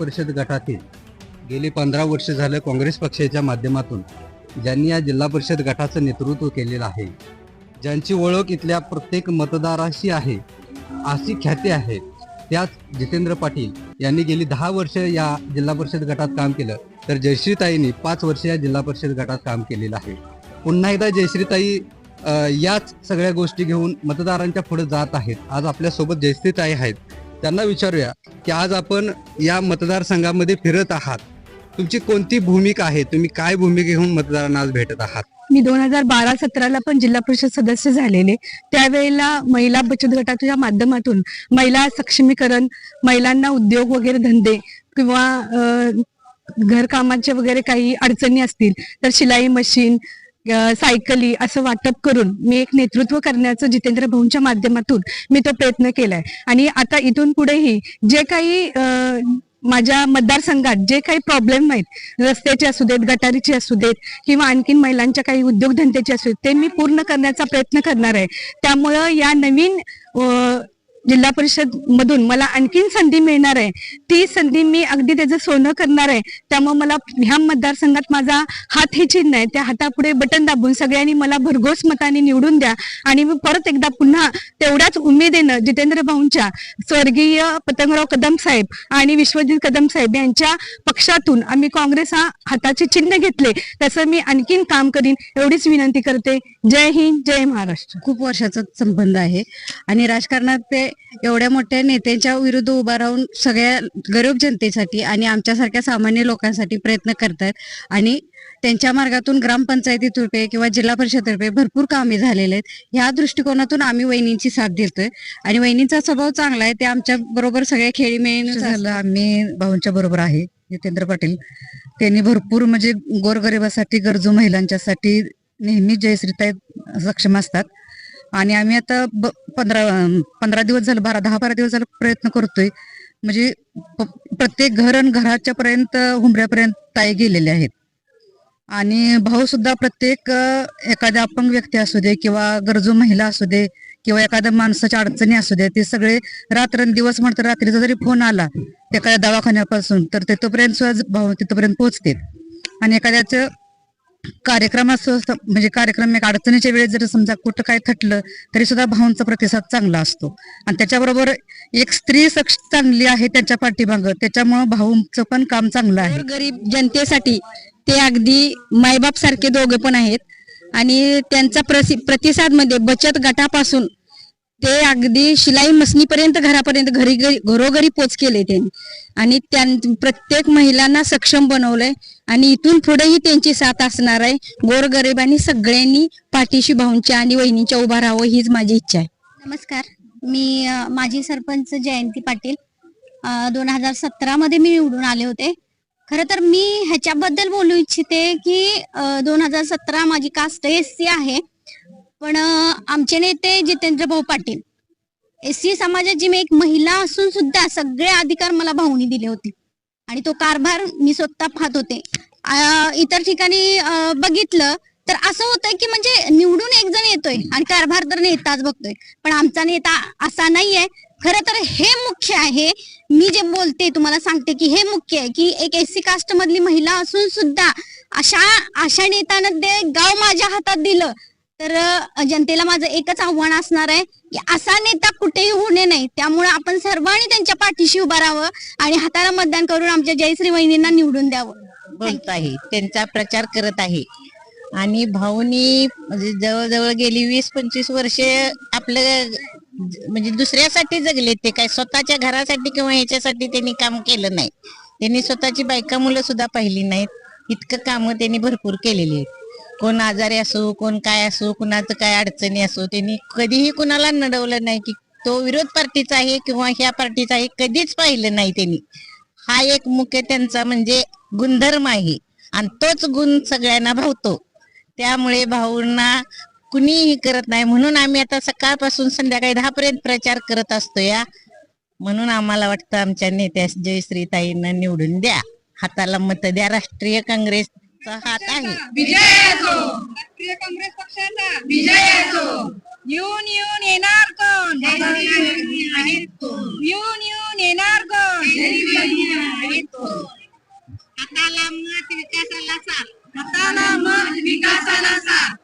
परिषद गटातील गेली पंधरा वर्ष झालं काँग्रेस पक्षाच्या माध्यमातून ज्यांनी या जिल्हा परिषद गटाचं नेतृत्व केलेलं आहे. ज्यांची ओळख इथल्या प्रत्येक मतदाराशी आहे अशी ख्याती आहे. त्याच जितेंद्र पाटील यांनी गेली दहा वर्ष या जिल्हा परिषद गटात काम केलं तर जयश्रीताईंनी पाच वर्ष या जिल्हा परिषद गटात काम केलेलं आहे. पुन्हा एकदा जयश्रीताई याच सगळ्या गोष्टी घेऊन मतदारांच्या पुढे जात आहेत. आज आपल्यासोबत जयश्रीताई आहेत. त्यांना विचारूया की आज आपण या मतदारसंघामध्ये फिरत आहात. तुमची कोणती भूमिका आहे? तुम्ही काय भूमिका घेऊन मतदारांना आज भेटत आहात? मी दोन हजार बारा सतराला पण जिल्हा परिषद सदस्य झालेले. त्यावेळेला महिला बचत गटाच्या माध्यमातून महिला सक्षमीकरण महिलांना उद्योग वगैरे धंदे किंवा घरकामाचे वगैरे काही अडचणी असतील तर शिलाई मशीन सायकली असं वाटप करून मी एक नेतृत्व करण्याचं जितेंद्र भाऊंच्या माध्यमातून मी तो प्रयत्न केलाय. आणि आता इथून पुढेही जे काही माझ्या मतदारसंघात जे काही प्रॉब्लेम आहेत रस्त्याचे असू देत गटारीचे असू देत किंवा आणखीन महिलांच्या काही उद्योगधंद्याचे असू देत ते मी पूर्ण करण्याचा प्रयत्न करणार आहे. त्यामुळं या नवीन जिल्हा परिषद मधून मला आणखीन संधी मिळणार आहे. ती संधी मी अगदी त्याचं सोनं करणार आहे. त्यामुळे मला ह्या मतदारसंघात माझा हात हे चिन्ह आहे. त्या हातापुढे बटन दाबून सगळ्यांनी मला भरघोस मताने निवडून द्या. आणि मी परत एकदा पुन्हा तेवढ्याच उमेदीनं जितेंद्र भाऊंच्या स्वर्गीय पतंगराव कदम साहेब आणि विश्वजित कदम साहेब यांच्या पक्षातून आम्ही काँग्रेस हा हाताचे चिन्ह घेतले. तसं मी आणखीन काम करीन एवढीच विनंती करते. जय हिंद जय महाराष्ट्र. खूप वर्षाचा संबंध आहे. आणि राजकारणात ते एवढ्या मोठ्या नेत्यांच्या विरुद्ध उभा राहून सगळ्या गरीब जनतेसाठी आणि आमच्यासारख्या सामान्य लोकांसाठी प्रयत्न करतात. आणि त्यांच्या मार्गातून ग्रामपंचायतीतर्फे किंवा जिल्हा परिषदेतर्फे भरपूर कामे झालेले आहेत. ह्या दृष्टिकोनातून आम्ही वहिनींची साथ देतोय. आणि वहिनींचा स्वभाव चांगला आहे. ते आमच्या बरोबर सगळ्या खेळी मिळून झालं आम्ही भाऊंच्या बरोबर आहे. जितेंद्र पाटील. त्यांनी भरपूर म्हणजे गोरगरिबासाठी गरजू महिलांच्यासाठी नेहमी जयश्रीताई सक्षम असतात. आणि आम्ही आता ब- पंधरा पंधरा दिवस झालं बारा दहा बारा दिवस झालं प्रयत्न करतोय. म्हणजे प- प्रत्येक घर आणि घराच्या पर्यंत हुंबऱ्यापर्यंत ताई गेलेले आहेत. आणि भाऊ सुद्धा प्रत्येक एखाद्या अपंग व्यक्ती असू दे किंवा गरजू महिला असू दे किंवा एखाद्या माणसाच्या अडचणी असू दे ते सगळे रात्रंदिवस म्हणतात रात्रीचा जरी फोन आला एखाद्या दवाखान्यापासून तर तिथपर्यंत सुद्धा भाऊ तिथपर्यंत पोहोचते आणि एखाद्याचं कार्यक्रम असं म्हणजे कार्यक्रम एक अडचणीच्या वेळेस जर समजा कुठं काय थटलं तरी सुद्धा भाऊंचा प्रतिसाद चांगला असतो. आणि त्याच्याबरोबर एक स्त्री सक्ष चांगली आहे त्यांच्या पाठीमागं. त्याच्यामुळं भाऊंचं पण काम चांगलं आहे. गरीब जनतेसाठी ते अगदी मायबाप सारखे दोघे पण आहेत. आणि त्यांचा प्रतिसादमध्ये बचत गटापासून ते अगदी शिलाई मसनीपर्यंत घरापर्यंत घरी घरोघरी पोच केले त्यांनी. आणि त्यां प्रत्येक महिलांना सक्षम बनवलंय. आणि इथून पुढेही त्यांची साथ असणार आहे. गोरगरिबांनी सगळ्यांनी पाठीशी भाऊंच्या आणि वहिनीच्या उभा राहावं हीच माझी इच्छा आहे. नमस्कार. मी माझी सरपंच जयंती पाटील. दोन हजार सतरा मध्ये मी निवडून आले होते. खर तर मी ह्याच्याबद्दल बोलू इच्छिते की दोन हजार सतरा माझी कास्ट एस सी आहे. पण आमचे नेते जितेंद्र भाऊ पाटील एससी समाजाची मी एक महिला असून सुद्धा सगळे अधिकार मला भाऊनी दिले होते. आणि तो कारभार मी स्वतः पाहत होते. इतर ठिकाणी बघितलं तर असं होतंय की म्हणजे निवडून एक जण येतोय आणि कारभार तर नेताच बघतोय. पण आमचा नेता असा नाहीये. खरं तर हे मुख्य आहे. मी जे बोलते तुम्हाला सांगते की हे मुख्य आहे की एक एससी कास्ट मधली महिला असून सुद्धा अशा अशा नेत्यानं ते गाव माझ्या हातात दिलं. तर जनतेला माझं एकच आव्हान असणार आहे की असा नेता कुठेही होणे नाही त्यामुळे आपण सर्वांनी त्यांच्या पाठीशी उभा राहावं आणि हाताला मतदान करून आमच्या जयश्री वहिनींना निवडून द्यावं. बोलत आहे. त्यांचा प्रचार करत आहे. आणि भाऊनी म्हणजे जवळजवळ गेली वीस पंचवीस वर्षे आपलं म्हणजे दुसऱ्यासाठी जगले ते काय स्वतःच्या घरासाठी किंवा ह्याच्यासाठी त्यांनी काम केलं नाही. त्यांनी स्वतःची बायका मुलं सुद्धा पाहिली नाहीत. इतकं कामं त्यांनी भरपूर केलेली आहेत. कोण आजारी असो कोण काय असो कुणाचं काय अडचणी असो त्यांनी कधीही कुणाला नडवलं नाही की तो विरोध पार्टीचा आहे किंवा ह्या पार्टीचा आहे कधीच पाहिलं नाही त्यांनी. हा एक मुख्य त्यांचा म्हणजे गुणधर्म आहे. आणि तोच गुण सगळ्यांना भावतो. त्यामुळे भाऊंना कुणीही करत नाही. म्हणून आम्ही आता सकाळपासून संध्याकाळी दहा पर्यंत प्रचार करत असतो या. म्हणून आम्हाला वाटतं आमच्या नेत्या जयश्रीताईंना निवडून द्या. हाताला मत द्या. राष्ट्रीय काँग्रेस हात आहे. राष्ट्रीय काँग्रेस पक्षाचा. विजयाचो येऊन येऊन येणार कोण? येऊन येऊन येणार कोण? हाताला मत विकासाला साथ हाताला मत विकासाला साथ